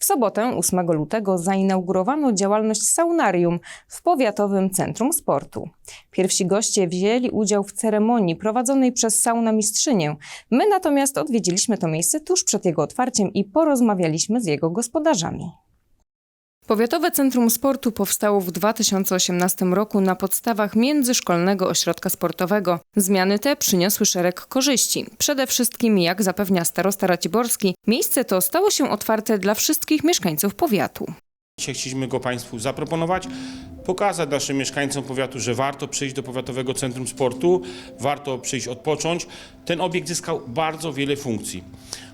W sobotę 8 lutego zainaugurowano działalność saunarium w Powiatowym Centrum Sportu. Pierwsi goście wzięli udział w ceremonii prowadzonej przez sauna mistrzynię. My natomiast odwiedziliśmy to miejsce tuż przed jego otwarciem i porozmawialiśmy z jego gospodarzami. Powiatowe Centrum Sportu powstało w 2018 roku na podstawach Międzyszkolnego Ośrodka Sportowego. Zmiany te przyniosły szereg korzyści. Przede wszystkim, jak zapewnia starosta Raciborski, miejsce to stało się otwarte dla wszystkich mieszkańców powiatu. Dzisiaj chcieliśmy go Państwu zaproponować, pokazać naszym mieszkańcom powiatu, że warto przyjść do Powiatowego Centrum Sportu, warto przyjść odpocząć. Ten obiekt zyskał bardzo wiele funkcji.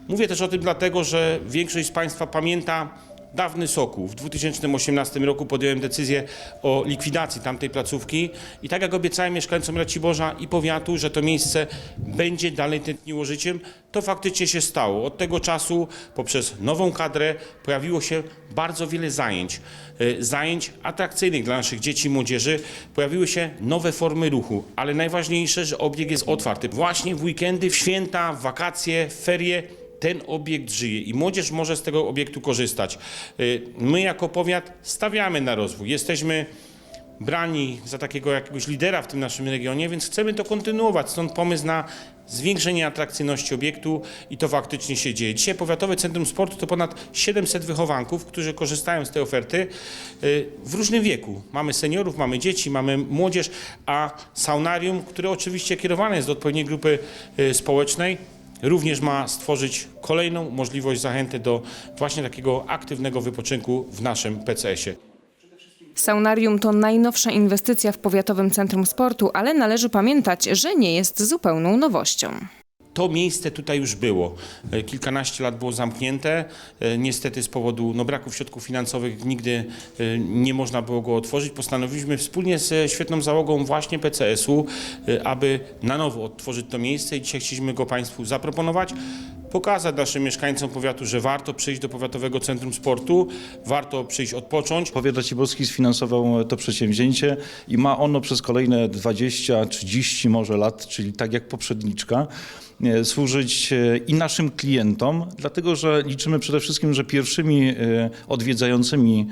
Mówię też o tym dlatego, że większość z Państwa pamięta dawny Sokół. W 2018 roku podjąłem decyzję o likwidacji tamtej placówki i tak jak obiecałem mieszkańcom Raciborza i powiatu, że to miejsce będzie dalej tętniło życiem, to faktycznie się stało. Od tego czasu poprzez nową kadrę pojawiło się bardzo wiele zajęć. Y, Zajęć atrakcyjnych dla naszych dzieci i młodzieży. Pojawiły się nowe formy ruchu, ale najważniejsze, że obiekt jest otwarty. Właśnie w weekendy, w święta, w wakacje, w ferie ten obiekt żyje i młodzież może z tego obiektu korzystać. Y, My jako powiat stawiamy na rozwój. Jesteśmy brani za takiego jakiegoś lidera w tym naszym regionie, więc chcemy to kontynuować. Stąd pomysł na zwiększenie atrakcyjności obiektu i to faktycznie się dzieje. Dzisiaj Powiatowe Centrum Sportu to ponad 700 wychowanków, którzy korzystają z tej oferty y, w różnym wieku. Mamy seniorów, mamy dzieci, mamy młodzież, a saunarium, które oczywiście kierowane jest do odpowiedniej grupy y, społecznej, również ma stworzyć kolejną możliwość zachęty do właśnie takiego aktywnego wypoczynku w naszym PCS-ie. Saunarium to najnowsza inwestycja w Powiatowym Centrum Sportu, ale należy pamiętać, że nie jest zupełną nowością. To miejsce tutaj już było. E, Kilkanaście lat było zamknięte. E, Niestety z powodu no, braków środków finansowych nigdy e, nie można było go otworzyć. Postanowiliśmy wspólnie ze świetną załogą właśnie PCS-u, aby na nowo odtworzyć to miejsce i dzisiaj chcieliśmy go Państwu zaproponować. Pokazać naszym mieszkańcom powiatu, że warto przyjść do Powiatowego Centrum Sportu, warto przyjść odpocząć. Powiat Raciborski sfinansował to przedsięwzięcie i ma ono przez kolejne 20, 30 może lat, czyli tak jak poprzedniczka, e, służyć e, i naszym klientom, dlatego że liczymy przede wszystkim, że pierwszymi e, odwiedzającymi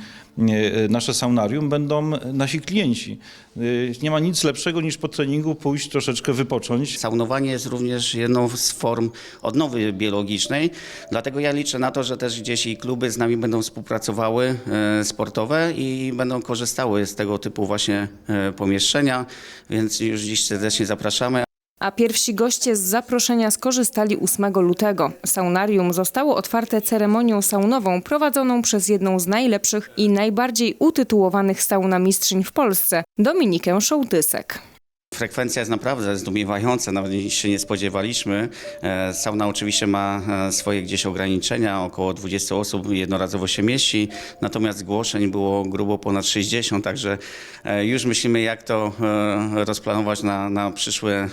nasze saunarium będą nasi klienci. E, Nie ma nic lepszego niż po treningu pójść troszeczkę wypocząć. Saunowanie jest również jedną z form odnowy biologicznej, dlatego ja liczę na to, że też gdzieś i kluby z nami będą współpracowały e, sportowe i będą korzystały z tego typu właśnie e, pomieszczenia, więc już dziś serdecznie zapraszamy. A pierwsi goście z zaproszenia skorzystali 8 lutego. Saunarium zostało otwarte ceremonią saunową prowadzoną przez jedną z najlepszych i najbardziej utytułowanych saunamistrzyń w Polsce, Dominikę Szołtysek. Frekwencja jest naprawdę zdumiewająca, nawet się nie spodziewaliśmy. E, Sauna oczywiście ma e, swoje gdzieś ograniczenia, około 20 osób jednorazowo się mieści, natomiast zgłoszeń było grubo ponad 60, także e, już myślimy jak to rozplanować na, na przyszłe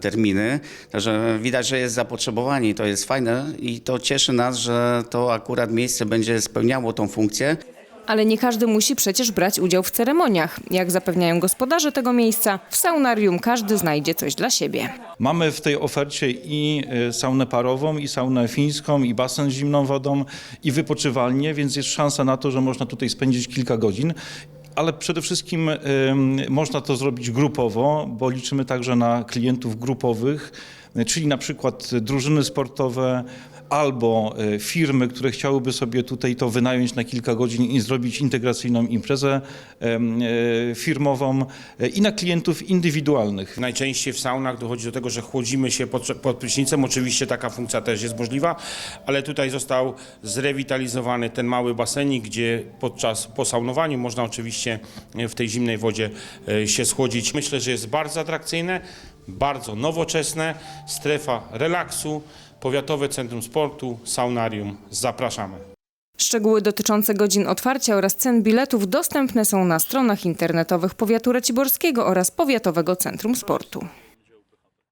terminy. Także widać, że jest zapotrzebowanie to jest fajne i to cieszy nas, że to akurat miejsce będzie spełniało tą funkcję. Ale nie każdy musi przecież brać udział w ceremoniach. Jak zapewniają gospodarze tego miejsca, w saunarium każdy znajdzie coś dla siebie. Mamy w tej ofercie i e, saunę parową, i saunę fińską, i basen z zimną wodą, i wypoczywalnię, więc jest szansa na to, że można tutaj spędzić kilka godzin. Ale przede wszystkim em, można to zrobić grupowo, bo liczymy także na klientów grupowych, czyli na przykład drużyny sportowe albo e, firmy, które chciałyby sobie tutaj to wynająć na kilka godzin i zrobić integracyjną imprezę e, firmową e, i na klientów indywidualnych. Najczęściej w saunach dochodzi do tego, że chłodzimy się pod, pod prysznicem. Oczywiście taka funkcja też jest możliwa, ale tutaj został zrewitalizowany ten mały basenik, gdzie podczas po saunowaniu można oczywiście w tej zimnej wodzie się schłodzić. Myślę, że jest bardzo atrakcyjne, bardzo nowoczesne, strefa relaksu, Powiatowe Centrum Sportu, Saunarium. Zapraszamy. Szczegóły dotyczące godzin otwarcia oraz cen biletów dostępne są na stronach internetowych Powiatu Raciborskiego oraz Powiatowego Centrum Sportu.